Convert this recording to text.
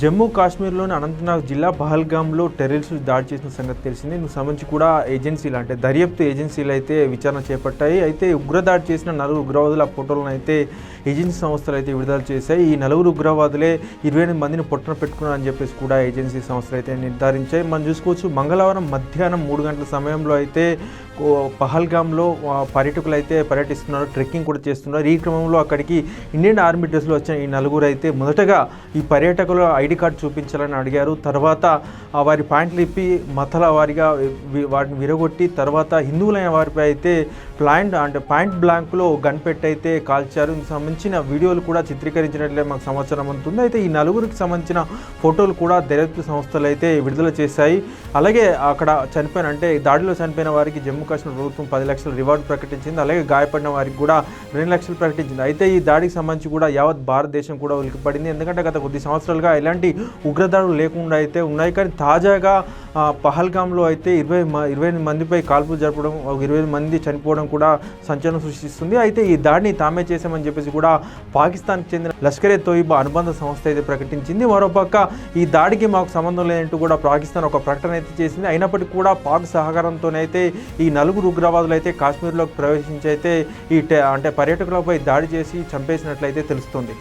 జమ్మూ కాశ్మీర్లోని అనంతనాగ్ జిల్లా పహల్గామ్లో టెర్రరిస్టులు దాడి చేసిన సంగతి తెలిసింది. ఇందుకు సంబంధించి కూడా ఏజెన్సీలు అంటే దర్యాప్తు ఏజెన్సీలు అయితే విచారణ చేపట్టాయి. అయితే ఉగ్రదాడి చేసిన నలుగురు ఉగ్రవాదుల ఫోటోలను అయితే ఏజెన్సీ సంస్థలు అయితే విడుదల చేశాయి. ఈ నలుగురు ఉగ్రవాదులే ఇరవై ఎనిమిది మందిని పొట్టన పెట్టుకున్నారని చెప్పేసి కూడా ఏజెన్సీ సంస్థలు అయితే నిర్ధారించాయి. మనం చూసుకోవచ్చు మంగళవారం మధ్యాహ్నం మూడు గంటల సమయంలో అయితే పహల్గామ్లో పర్యటకులు పర్యాటకులు అయితే పర్యటిస్తున్నారు ట్రెక్కింగ్ కూడా చేస్తున్నారు. ఈ క్రమంలో అక్కడికి ఇండియన్ ఆర్మీ డ్రెస్లో వచ్చిన ఈ నలుగురు అయితే మొదటగా ఈ పర్యాటకుల ఐడి కార్డు చూపించాలని అడిగారు. తర్వాత వారి ప్యాంట్లు ఇప్పి మతల వారిగా వాటిని విరగొట్టి తర్వాత హిందువులైన వారిపై అయితే ప్లాంట్ అంటే పాయింట్ బ్లాంక్లో గన్ పెట్టి అయితే కాల్చారు. ఇందుకు సంబంధించిన వీడియోలు కూడా చిత్రీకరించినట్లే మాకు సమాచారం అందుతుంది. అయితే ఈ నలుగురికి సంబంధించిన ఫోటోలు కూడా దర్యాప్తు సంస్థలు అయితే విడుదల చేశాయి. అలాగే అక్కడ చనిపోయిన అంటే దాడిలో చనిపోయిన వారికి జమ్మూ కాశ్మీర్ ప్రభుత్వం పది లక్షల రివార్డు ప్రకటించింది. అలాగే గాయపడిన వారికి కూడా రెండు లక్షలు ప్రకటించింది. అయితే ఈ దాడికి సంబంధించి కూడా యావత్ భారతదేశం కూడా ఉలికిపడింది ఎందుకంటే గత కొద్ది సంవత్సరాలుగా ఎలాంటి ఉగ్రదాడులు లేకుండా అయితే ఉన్నాయి. కానీ తాజాగా పహల్గామ్లో అయితే ఇరవై మ- ఇరవై ఎనిమిది మందిపై కాల్పులు జరపడం ఒక ఇరవై మంది చనిపోవడం కూడా సంచలనం సృష్టిస్తుంది. అయితే ఈ దాడిని తామే చేశామని చెప్పేసి కూడా పాకిస్తాన్కి చెందిన లష్కరే తోయిబా అనుబంధ సంస్థ అయితే ప్రకటించింది. మరోపక్క ఈ దాడికి మాకు సంబంధం లేదంటూ కూడా పాకిస్తాన్ ఒక ప్రకటన అయితే చేసింది. అయినప్పటికీ కూడా పాక్ సహకారంతోనైతే ఈ నలుగురు ఉగ్రవాదులు అయితే కాశ్మీర్లోకి ప్రవేశించి అయితే ఈ అంటే పర్యాటకులపై దాడి చేసి చంపేసినట్లయితే తెలుస్తుంది.